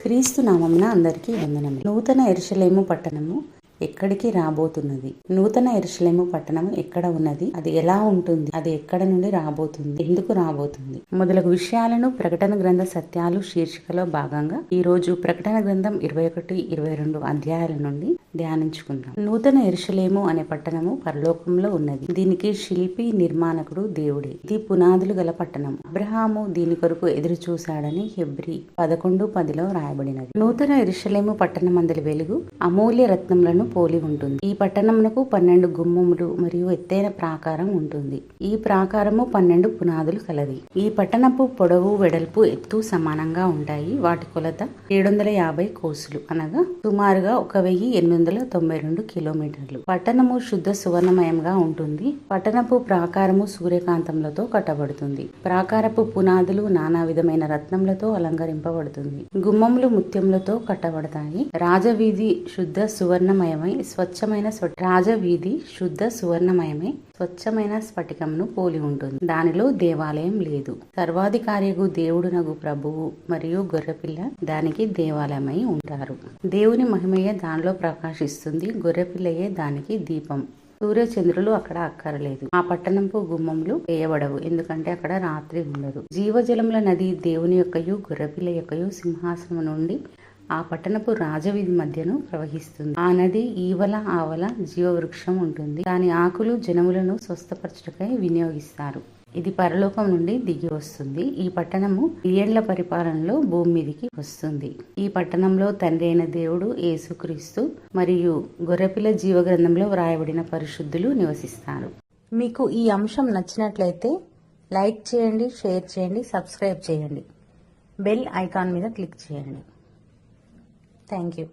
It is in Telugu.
క్రీస్తు నామమున అందరికీ వందనము నూతన ఎరుషలేము పట్టణము ఎక్కడికి రాబోతున్నది? నూతన ఎరుషలేము పట్టణము ఎక్కడ ఉన్నది? అది ఎలా ఉంటుంది? అది ఎక్కడ నుండి రాబోతుంది? ఎందుకు రాబోతుంది? మొదలగు విషయాలను ప్రకటన గ్రంథ సత్యాలు శీర్షికలో భాగంగా ఈ రోజు ప్రకటన గ్రంథం ఇరవై ఒకటి ఇరవై రెండు అధ్యాయాల నుండి ధ్యానించుకుందాం. నూతన ఎరుషలేము అనే పట్టణము పరలోకంలో ఉన్నది. దీనికి శిల్పి నిర్మాణకుడు దేవుడే. ఇది పునాదులు గల పట్టణం. అబ్రహాము దీని కొరకు ఎదురు చూశాడని హెబ్రి పదకొండు పదిలో రాయబడినది. నూతన ఎరుషలేము అందరి వెలుగు అమూల్య రత్నములను పోలి ఉంటుంది. ఈ పట్టణమునకు పన్నెండు గుమ్మములు మరియు ఎత్తైన ప్రాకారం ఉంటుంది. ఈ ప్రాకారము పన్నెండు పునాదులు కలది. ఈ పట్టణపు పొడవు వెడల్పు ఎత్తు సమానంగా ఉంటాయి. వాటి కొలత ఏడు వందల యాభై కోసులు అనగా సుమారుగా ఒక వెయ్యి ఎనిమిది వందల తొంభై రెండు కిలోమీటర్లు. పట్టణము శుద్ధ సువర్ణమయంగా ఉంటుంది. పట్టణపు ప్రాకారము సూర్యకాంతములతో కట్టబడుతుంది. ప్రాకారపు పునాదులు నానా విధమైన రత్నములతో అలంకరింపబడుతుంది. గుమ్మములు ముత్యములతో కట్టబడతాయి. రాజవీధి శుద్ధ సువర్ణమయమై స్వచ్ఛమైన స్వ- రాజవీధి శుద్ధ సువర్ణమయమై స్వచ్ఛమైన స్ఫటికమును పోలి ఉంటుంది. దానిలో దేవాలయం లేదు. సర్వాధికారియగు దేవుడునగు ప్రభువు మరియు గొర్రెపిల్ల దానికి దేవాలయమై ఉంటారు. దేవుని మహిమయ్య దానిలో ప్రకాశిస్తుంది గొర్రెపిల్లయే దానికి దీపం. సూర్య చంద్రులు అక్కడ అక్కరలేదు. ఆ పట్టణంపు గుమ్మములు వేయబడవు. ఎందుకంటే అక్కడ రాత్రి ఉండదు. జీవజలముల నది దేవుని యొక్కయు గొర్రెపిల్ల యొక్కయు సింహాసనం నుండి ఆ పట్టణపు రాజవీధి మధ్యను ప్రవహిస్తుంది. ఆ నది ఈవల ఆవల జీవవృక్షం ఉంటుంది. దాని ఆకులు జనములను స్వస్థపరచుటకై వినియోగిస్తారు. ఇది పరలోకం నుండి దిగి వస్తుంది. ఈ పట్టణము ఏళ్ళ పరిపాలనలో భూమి మీదికి వస్తుంది. ఈ పట్టణంలో తండ్రి అయిన దేవుడు యేసుక్రీస్తు మరియు గొర్రెపిల్ల జీవగ్రంథంలో వ్రాయబడిన పరిశుద్ధులు నివసిస్తారు. మీకు ఈ అంశం నచ్చినట్లయితే లైక్ చేయండి షేర్ చేయండి సబ్స్క్రైబ్ చేయండి. బెల్ ఐకాన్ మీద క్లిక్ చేయండి. Thank you.